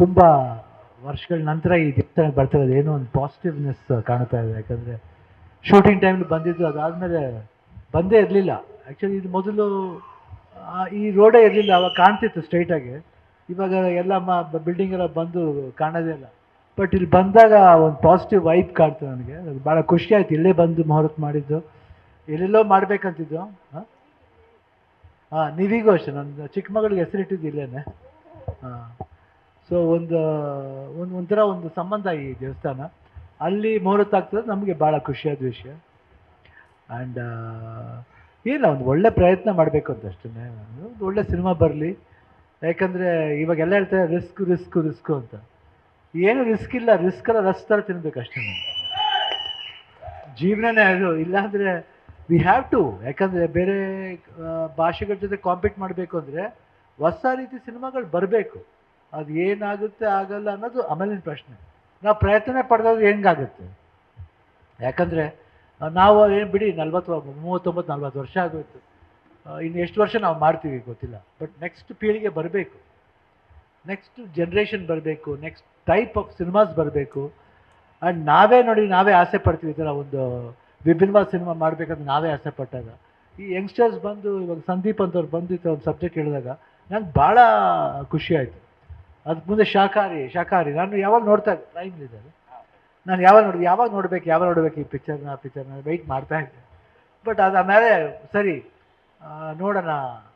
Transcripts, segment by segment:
ತುಂಬ ವರ್ಷಗಳ ನಂತರ ಈ ದಿವ್ಸ ಬರ್ತಾ ಇರೋದು ಏನೋ ಒಂದು ಪಾಸಿಟಿವ್ನೆಸ್ ಕಾಣ್ತಾ ಇದೆ. ಯಾಕಂದರೆ ಶೂಟಿಂಗ್ ಟೈಮಲ್ಲಿ ಬಂದಿದ್ದು ಅದಾದಮೇಲೆ ಬಂದೇ ಇರಲಿಲ್ಲ. ಆ್ಯಕ್ಚುಲಿ ಇದು ಮೊದಲು ಈ ರೋಡೇ ಇರಲಿಲ್ಲ. ಅವಾಗ ಕಾಣ್ತಿತ್ತು ಸ್ಟ್ರೈಟಾಗಿ ಇವಾಗ ಎಲ್ಲ ಮ ಬಿಲ್ಡಿಂಗ್ ಎಲ್ಲ ಬಂದು ಕಾಣೋದೇ ಇಲ್ಲ. ಬಟ್ ಇಲ್ಲಿ ಬಂದಾಗ ಒಂದು ಪಾಸಿಟಿವ್ ವೈಬ್ ಕಾಣ್ತು ನನಗೆ. ಭಾಳ ಖುಷಿ ಆಯ್ತು. ಇಲ್ಲೇ ಬಂದು ಮುಹೂರ್ತ ಮಾಡಿದ್ದು. ಎಲ್ಲೆಲ್ಲೋ ಮಾಡಬೇಕಂತಿದ್ದು ಹಾಂ? ಹಾಂ, ನೀವೀಗೂ ಅಷ್ಟೇ. ನನ್ನ ಚಿಕ್ಕ ಮಗಳಿಗೆ ಹೆಸರಿಟ್ಟಿದ್ದು ಇಲ್ಲೇನೆ. ಹಾಂ. ಸೊ ಒಂದು ಒಂದು, ಒಂಥರ ಒಂದು ಸಂಬಂಧ ಈ ದೇವಸ್ಥಾನ. ಅಲ್ಲಿ ಮುಹೂರ್ತ ಆಗ್ತದೆ, ನಮಗೆ ಭಾಳ ಖುಷಿಯಾದ ವಿಷಯ. ಆ್ಯಂಡ್ ಇಲ್ಲ, ಒಂದು ಒಳ್ಳೆ ಪ್ರಯತ್ನ ಮಾಡಬೇಕು ಅಂತ ಅಷ್ಟೇ. ಒಂದು ಒಳ್ಳೆ ಸಿನಿಮಾ ಬರಲಿ. ಯಾಕಂದರೆ ಇವಾಗೆಲ್ಲ ಹೇಳ್ತಾರೆ ರಿಸ್ಕ್ ರಿಸ್ಕ್ ರಿಸ್ಕ್ ಅಂತ. ಏನು ರಿಸ್ಕ್ ಇಲ್ಲ ರಿಸ್ಕ್ ಎಲ್ಲ ರಸ್ ಥರ ತಿನ್ಬೇಕು ಅಷ್ಟೇ ಜೀವನನೇ ಅದು. ಇಲ್ಲಾಂದರೆ ವಿ ಹ್ಯಾವ್ ಟು ಯಾಕಂದರೆ ಬೇರೆ ಭಾಷೆಗಳ ಜೊತೆ ಕಾಂಪೀಟ್ ಮಾಡಬೇಕು ಅಂದರೆ ಹೊಸ ರೀತಿ ಸಿನಿಮಾಗಳು ಬರಬೇಕು. ಅದು ಏನಾಗುತ್ತೆ ಆಗಲ್ಲ ಅನ್ನೋದು ಆಮೇಲಿನ ಪ್ರಶ್ನೆ. ನಾವು ಪ್ರಯತ್ನ ಪಡೆದದ್ದು ಹೆಂಗಾಗುತ್ತೆ? ಯಾಕಂದರೆ, ನಾವು ಏನು ಬಿಡಿ, ನಲ್ವತ್ತು, ಮೂವತ್ತೊಂಬತ್ತು, ನಲ್ವತ್ತು ವರ್ಷ ಆಗೋಯ್ತು. ಇನ್ನು ಎಷ್ಟು ವರ್ಷ ನಾವು ಮಾಡ್ತೀವಿ ಗೊತ್ತಿಲ್ಲ. ಬಟ್ ನೆಕ್ಸ್ಟ್ ಪೀಳಿಗೆ ಬರಬೇಕು. ನೆಕ್ಸ್ಟ್ ಜನ್ರೇಷನ್ ಬರಬೇಕು. ನೆಕ್ಸ್ಟ್ ಟೈಪ್ ಆಫ್ ಸಿನಿಮಾಸ್ ಬರಬೇಕು. ಆ್ಯಂಡ್ ನಾವೇ ನೋಡಿ, ನಾವೇ ಆಸೆ ಪಡ್ತೀವಿ ಈ ಥರ ಒಂದು ವಿಭಿನ್ನವಾದ ಸಿನಿಮಾ ಮಾಡಬೇಕಂತ ನಾವೇ ಆಸೆ ಪಟ್ಟಾಗ. ಈ ಯಂಗ್ಸ್ಟರ್ಸ್ ಬಂದು, ಇವಾಗ ಸಂದೀಪ್ ಅಂತವ್ರು ಬಂದು ಈ ಥರ ಒಂದು ಸಬ್ಜೆಕ್ಟ್ ಹೇಳಿದಾಗ ನಂಗೆ ಭಾಳ ಖುಷಿ ಆಯಿತು. ಅದಕ್ಕೆ ಮುಂದೆ ಶಾಖಾರಿ ಶಾಖಾರಿ. ನಾನು ಯಾವಾಗ ನೋಡ್ತಾ ಇದ್ದೆ? ಟೈಮ್ ಇದ್ದಾರೆ ನಾನು ಯಾವಾಗ ನೋಡಿದೆ? ಯಾವಾಗ ನೋಡ್ಬೇಕು? ಯಾವಾಗ ನೋಡ್ಬೇಕು ಈ ಪಿಕ್ಚರ್ನ ಪಿಕ್ಚರ್ನ ವೆಯ್ಟ್ ಮಾಡ್ತಾ ಇದ್ದೆ. ಬಟ್ ಅದು ಆಮೇಲೆ ಸರಿ ಆ, ನೋಡೋಣ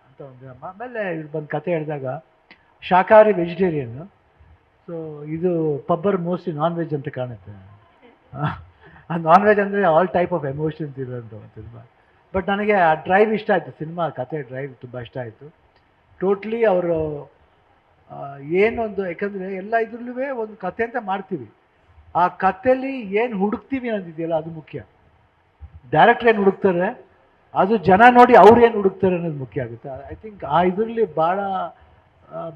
ಅಂತ ಒಂದು ಆಮೇಲೆ ಇವ್ರು ಬಂದು ಕತೆ ಹೇಳಿದಾಗ ಶಾಖಾರಿ ವೆಜಿಟೇರಿಯನ್ನು ಸೊ ಇದು ಪಬ್ಬರ್ ಮೋಸ್ಟ್ಲಿ ನಾನ್ ವೆಜ್ ಅಂತ ಕಾಣುತ್ತೆ. ಆ ನಾನ್ ವೆಜ್ ಅಂದರೆ ಆಲ್ ಟೈಪ್ ಆಫ್ ಎಮೋಷನ್ಸ್ ಒಂದು ಸಿನಿಮಾ. ಬಟ್ ನನಗೆ ಆ ಡ್ರೈವ್ ಇಷ್ಟ ಆಯಿತು. ಸಿನಿಮಾ ಕತೆ ಡ್ರೈವ್ ತುಂಬ ಇಷ್ಟ ಆಯಿತು. ಟೋಟ್ಲಿ ಅವರು ಏನೊಂದು, ಯಾಕಂದರೆ ಎಲ್ಲ ಇದ್ರಲ್ಲೂ ಒಂದು ಕತೆ ಅಂತ ಮಾಡ್ತೀವಿ. ಆ ಕಥೆಯಲ್ಲಿ ಏನು ಹುಡುಕ್ತೀವಿ ಅನ್ನೋದಿದೆಯಲ್ಲ, ಅದು ಮುಖ್ಯ. ಡೈರೆಕ್ಟ್ರ್ ಏನು ಹುಡುಕ್ತಾರೆ, ಅದು ಜನ ನೋಡಿ ಅವ್ರು ಏನು ಹುಡುಕ್ತಾರೆ ಅನ್ನೋದು ಮುಖ್ಯ ಆಗುತ್ತೆ. ಐ ಥಿಂಕ್ ಆ ಇದರಲ್ಲಿ ಭಾಳ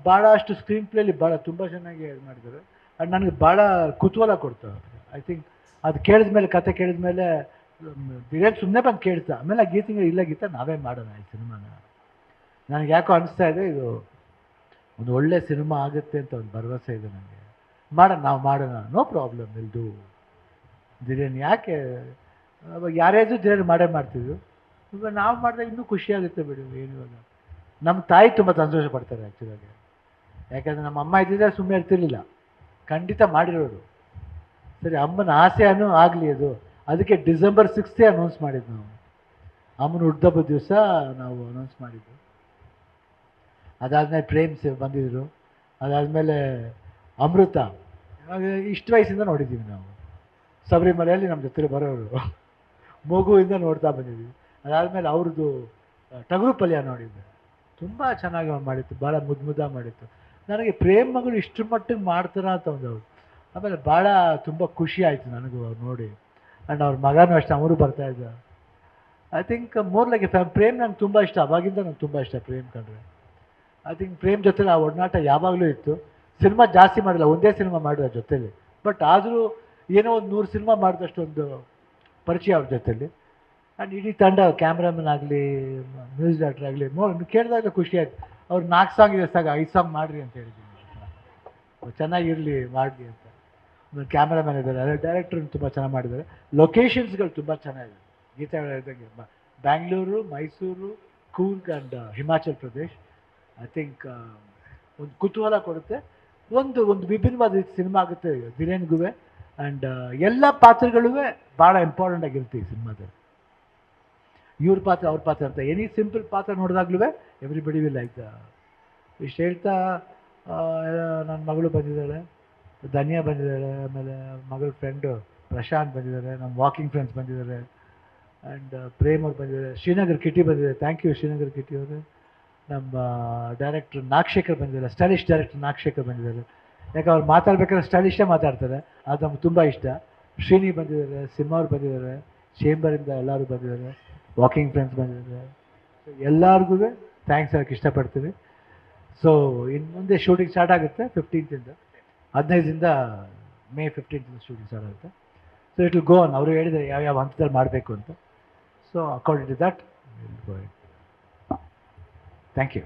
ಭಾಳ ಅಷ್ಟು ಸ್ಕ್ರೀನ್ ಪ್ಲೇಲಿ ಭಾಳ ತುಂಬ ಚೆನ್ನಾಗಿ ಇದು ಮಾಡಿದ್ದಾರೆ. ಆ್ಯಂಡ್ ನನಗೆ ಭಾಳ ಕುತೂಹಲ ಕೊಡ್ತಾರೆ ಐ ಥಿಂಕ್ ಅದು ಕೇಳಿದ ಮೇಲೆ ಕತೆ ಕೇಳಿದ ಮೇಲೆ ಸುಮ್ಮನೆ ಬಂದು ಕೇಳ್ತಾ. ಆಮೇಲೆ ಆ ಗೀತೆಗಳು ಇಲ್ಲ ಗೀತ ನಾವೇ ಮಾಡೋಣ ಈ ಸಿನಿಮಾನ. ನನಗೆ ಯಾಕೋ ಅನಿಸ್ತಾ ಇದೆ, ಇದು ಒಂದು ಒಳ್ಳೆ ಸಿನಿಮಾ ಆಗುತ್ತೆ ಅಂತ ಒಂದು ಭರವಸೆ ಇದೆ ನನಗೆ. ಮಾಡೋಣ ನಾವು ಮಾಡೋಣ, ನೋ ಪ್ರಾಬ್ಲಮ್ ಇಲ್ದು ಬಿರಿಯಾನಿ ಯಾಕೆ? ಅವಾಗ ಯಾರ್ಯಾರು ಇದ್ರೂ ಮಾಡೇ ಮಾಡ್ತಿದ್ರು. ಇವಾಗ ನಾವು ಮಾಡಿದಾಗ ಇನ್ನೂ ಖುಷಿಯಾಗುತ್ತೆ ಬಿಡಿ, ಏನು ಇವಾಗ. ನಮ್ಮ ತಾಯಿ ತುಂಬ ಸಂತೋಷ ಪಡ್ತಾರೆ ಆ್ಯಕ್ಚುಲಾಗಿ ಯಾಕಂದರೆ ನಮ್ಮ ಅಮ್ಮ ಇದ್ದಿದ್ರೆ ಸುಮ್ಮನೆ ಇರ್ತಿರ್ಲಿಲ್ಲ. ಖಂಡಿತ ಮಾಡಿರೋರು. ಸರಿ, ಅಮ್ಮನ ಆಸೆನೂ ಆಗಲಿ ಅದು. ಅದಕ್ಕೆ ಡಿಸೆಂಬರ್ ಸಿಕ್ಸ್ತೇ ಅನೌನ್ಸ್ ಮಾಡಿದ್ದು ನಾವು. ಅಮ್ಮನ ಹುಡ್ದಬ್ಬ ದಿವಸ ನಾವು ಅನೌನ್ಸ್ ಮಾಡಿದ್ದು. ಅದಾದಮೇಲೆ ಪ್ರೇಮ್ ಸೇ ಬಂದಿದ್ದರು ಅದಾದಮೇಲೆ ಅಮೃತ. ಇಷ್ಟು ವಯಸ್ಸಿಂದ ನೋಡಿದ್ದೀವಿ ನಾವು. ಸಬರಿಮಲೆಯಲ್ಲಿ ನಮ್ಮ ಜೊತೆ ಬರೋರು. ಮಗುವಿಂದ ನೋಡ್ತಾ ಬಂದಿದ್ದೀವಿ. ಅದಾದಮೇಲೆ ಅವ್ರದ್ದು ಟಗರು ಪಲ್ಯ ನೋಡಿದ್ದೆ. ತುಂಬ ಚೆನ್ನಾಗಿ ಮಾಡಿತ್ತು. ಭಾಳ ಮುದ್ದು ಮುದ್ದ ಮಾಡಿತ್ತು. ನನಗೆ ಪ್ರೇಮ್ ಮಗಳು ಇಷ್ಟು ಮಟ್ಟಿಗೆ ಮಾಡ್ತಾರ ಅಂತ ಒಂದು ಆಮೇಲೆ ಭಾಳ ತುಂಬ ಖುಷಿ ಆಯಿತು ನನಗೂ ಅವ್ರು ನೋಡಿ. ಆ್ಯಂಡ್ ಅವ್ರ ಮಗನೂ ಅಷ್ಟೇ, ಅವರು ಬರ್ತಾಯಿದ್ದ I think more like fam Prem ನಂಗೆ ತುಂಬ ಇಷ್ಟ. ಅವಾಗಿಂದ ನಂಗೆ ತುಂಬ ಇಷ್ಟ ಪ್ರೇಮ್ ಕಂಡ್ರೆ. ಐ ಥಿಂಕ್ ಪ್ರೇಮ್ ಜೊತೆಲಿ ಆ ಒಡನಾಟ ಯಾವಾಗಲೂ ಇತ್ತು. ಸಿನಿಮಾ ಜಾಸ್ತಿ ಮಾಡಿಲ್ಲ, ಒಂದೇ ಸಿನಿಮಾ ಮಾಡಿದ ಜೊತೆಲಿ. ಬಟ್ ಆದರೂ ಏನೋ ಒಂದು ನೂರು ಸಿನಿಮಾ ಮಾಡಿದಷ್ಟೊಂದು ಪರಿಚಯ ಅವ್ರ ಜೊತೆಲಿ. ಆ್ಯಂಡ್ ಇಡೀ ತಂಡ ಕ್ಯಾಮ್ರಾಮನ್ ಆಗಲಿ ಮ್ಯೂಸಿಕ್ ಡೈರೆಕ್ಟರ್ ಆಗಲಿ ನೋಡಿ ಕೇಳಿದಾಗ ಖುಷಿ ಆಯ್ತು. ಅವ್ರು ನಾಲ್ಕು ಸಾಂಗ್ ಇದೆ ಐದು ಸಾಂಗ್ ಮಾಡಿರಿ ಅಂತ ಹೇಳಿದ್ದೀನಿ ಚೆನ್ನಾಗಿರಲಿ, ಮಾಡಲಿ ಅಂತ. ಒಂದು ಕ್ಯಾಮ್ರಾಮನ್ ಇದ್ದಾರೆ. ಅದೇ ಡೈರೆಕ್ಟರ್ ತುಂಬ ಚೆನ್ನಾಗಿ ಮಾಡಿದ್ದಾರೆ. ಲೊಕೇಶನ್ಸ್ಗಳು ತುಂಬ ಚೆನ್ನಾಗಿದೆ. ಗೀತಾ ಇದ್ದಂಗೆ Bangalore Mysuru Coorg and Himachal Pradesh I think ಒಂದು ಕುತೂಹಲ ಕೊಡುತ್ತೆ. ಒಂದು ಒಂದು ವಿಭಿನ್ನವಾದ ಸಿನಿಮಾ ಆಗುತ್ತೆ ಬಿರಿಯಾನಿಗೂ ಆ್ಯಂಡ್ ಎಲ್ಲ ಪಾತ್ರಗಳೂ ಭಾಳ ಇಂಪಾರ್ಟೆಂಟ್ ಆಗಿರುತ್ತೆ ಈ ಸಿನಿಮಾದಲ್ಲಿ. ಇವ್ರ ಪಾತ್ರ, ಅವ್ರ ಪಾತ್ರ ಅಂತ. ಎನಿ ಸಿಂಪಲ್ ಪಾತ್ರ ನೋಡಿದಾಗ್ಲೂ ಎವ್ರಿಬಡಿ ವಿಲ್ ಲೈಕ್ ಇಷ್ಟು ಹೇಳ್ತಾ ನನ್ನ ಮಗಳು ಬಂದಿದ್ದಾಳೆ, ಧನ್ಯಾ ಬಂದಿದ್ದಾಳೆ, ಆಮೇಲೆ ಮಗಳ ಫ್ರೆಂಡು ಪ್ರಶಾಂತ್ ಬಂದಿದ್ದಾರೆ ನಮ್ಮ ವಾಕಿಂಗ್ ಫ್ರೆಂಡ್ಸ್ ಬಂದಿದ್ದಾರೆ. ಆ್ಯಂಡ್ ಪ್ರೇಮ್ ಅವ್ರು ಬಂದಿದ್ದಾರೆ, ಶ್ರೀನಗರ್ ಕಿಟಿ ಬಂದಿದ್ದಾರೆ. ಥ್ಯಾಂಕ್ ಯು ಶ್ರೀನಗರ್ ಕಿಟಿ ಅವರು. ನಮ್ಮ ಡೈರೆಕ್ಟ್ರ್ ನಾಗಶೇಖರ್ ಬಂದಿದ್ದಾರೆ ಸ್ಟೈಲಿಶ್ ಡೈರೆಕ್ಟರ್ ನಾಗಶೇಖರ್ ಬಂದಿದ್ದಾರೆ. ಯಾಕೆ ಅವ್ರು ಮಾತಾಡ್ಬೇಕಾದ್ರೆ ಸ್ಟೈಲಿಶೇ ಮಾತಾಡ್ತಾರೆ, ಅದು ನಮ್ಗೆ ತುಂಬ ಇಷ್ಟ. ಶ್ರೀನಿ ಬಂದಿದ್ದಾರೆ, ಸಿಂಹ ಅವ್ರು ಬಂದಿದ್ದಾರೆ ಚೇಂಬರಿಂದ ಎಲ್ಲರೂ ಬಂದಿದ್ದಾರೆ ವಾಕಿಂಗ್ ಫ್ರೆಂಡ್ಸ್ ಬಂದಿದ್ದಾರೆ. ಸೊ ಎಲ್ಲರಿಗೂ ಥ್ಯಾಂಕ್ಸ್ ಹೇಳಕ್ಕೆ ಇಷ್ಟಪಡ್ತೀವಿ ಸೊ ಇನ್ನು ಮುಂದೆ ಶೂಟಿಂಗ್ ಸ್ಟಾರ್ಟ್ ಆಗುತ್ತೆ ಫಿಫ್ಟೀನ್ತಿಂದ ಹದಿನೈದರಿಂದ ಮೇ ಫಿಫ್ಟೀನ್ತಿಂದ ಶೂಟಿಂಗ್ ಸ್ಟಾರ್ಟ್ ಆಗುತ್ತೆ. So it will go on ಅವರು ಹೇಳಿದ್ದಾರೆ ಯಾವ ಯಾವ ಹಂತದಲ್ಲಿ ಮಾಡಬೇಕು ಅಂತ. So according to that thank you